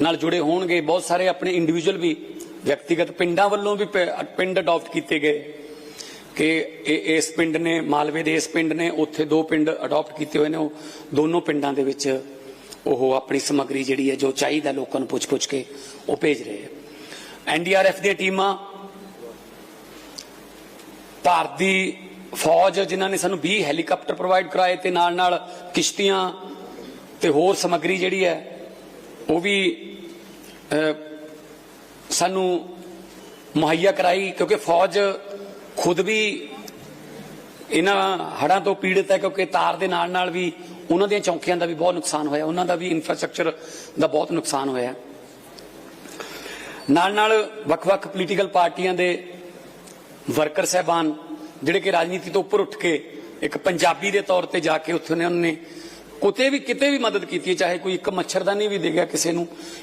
ਨਾਲ ਜੁੜੇ ਹੋਣਗੇ। ਬਹੁਤ ਸਾਰੇ ਆਪਣੇ ਇੰਡੀਵਿਜੂਅਲ ਵੀ ਵਿਅਕਤੀਗਤ ਪਿੰਡਾਂ ਵੱਲੋਂ ਵੀ ਪਿੰਡ ਅਡਾਪਟ ਕੀਤੇ ਗਏ ਕਿ ਇਹ, ਇਸ ਪਿੰਡ ਨੇ, ਮਾਲਵੇ ਦੇ ਇਸ ਪਿੰਡ ਨੇ ਉੱਥੇ ਦੋ ਪਿੰਡ ਅਡਾਪਟ ਕੀਤੇ ਹੋਏ ਨੇ। ਉਹ ਦੋਨੋਂ ਪਿੰਡਾਂ ਦੇ ਵਿੱਚ ਉਹ ਆਪਣੀ ਸਮੱਗਰੀ ਜਿਹੜੀ ਹੈ, ਜੋ ਚਾਹੀਦਾ ਲੋਕਾਂ ਨੂੰ ਪੁੱਛ-ਪੁੱਛ ਕੇ ਉਹ ਭੇਜ ਰਹੇ ਆ ਐਨਡੀਆਰਐਫ ਦੀਆਂ ਟੀਮਾਂ ਭਾਰਤੀ ਫੌਜ ਜਿਨ੍ਹਾਂ ਨੇ ਸਾਨੂੰ 20 ਹੈਲੀਕਾਪਟਰ ਪ੍ਰੋਵਾਈਡ ਕਰਾਏ ਤੇ ਨਾਲ ਨਾਲ ਕਿਸ਼ਤੀਆਂ ਤੇ ਹੋਰ ਸਮੱਗਰੀ ਜਿਹੜੀ ਹੈ ਉਹ ਵੀ ਸਾਨੂੰ ਮੁਹੱਈਆ ਕਰਾਈ ਕਿਉਂਕਿ ਫੌਜ ਖੁਦ ਵੀ ਇਹਨਾਂ ਹੜ੍ਹਾਂ ਤੋਂ ਪੀੜਤ ਹੈ ਕਿਉਂਕਿ ਤਾਰ ਦੇ ਨਾਲ ਨਾਲ ਵੀ ਉਹਨਾਂ ਦੀਆਂ ਚੌਂਕੀਆਂ ਦਾ ਵੀ ਬਹੁਤ ਨੁਕਸਾਨ ਹੋਇਆ, ਉਹਨਾਂ ਦਾ ਵੀ ਇਨਫਰਾਸਟ੍ਰਕਚਰ ਦਾ ਬਹੁਤ ਨੁਕਸਾਨ ਹੋਇਆ। ਨਾਲ ਨਾਲ ਵੱਖ-ਵੱਖ ਪੋਲੀਟੀਕਲ ਪਾਰਟੀਆਂ ਦੇ ਵਰਕਰ ਸਹਿਬਾਨ, ਜਿਹੜੇ ਕਿ ਰਾਜਨੀਤੀ ਤੋਂ ਉੱਪਰ ਉੱਠ ਕੇ ਇੱਕ ਪੰਜਾਬੀ ਦੇ ਤੌਰ ਤੇ ਜਾ ਕੇ ਉੱਥੇ ਉਹਨਾਂ ਨੇ ਕਿਤੇ ਵੀ ਕਿਤੇ ਵੀ ਮਦਦ ਕੀਤੀ ਹੈ, ਚਾਹੇ ਕੋਈ ਇੱਕ ਮੱਛਰਦਾਨੀ ਵੀ ਦੇ ਗਿਆ ਕਿਸੇ ਨੂੰ।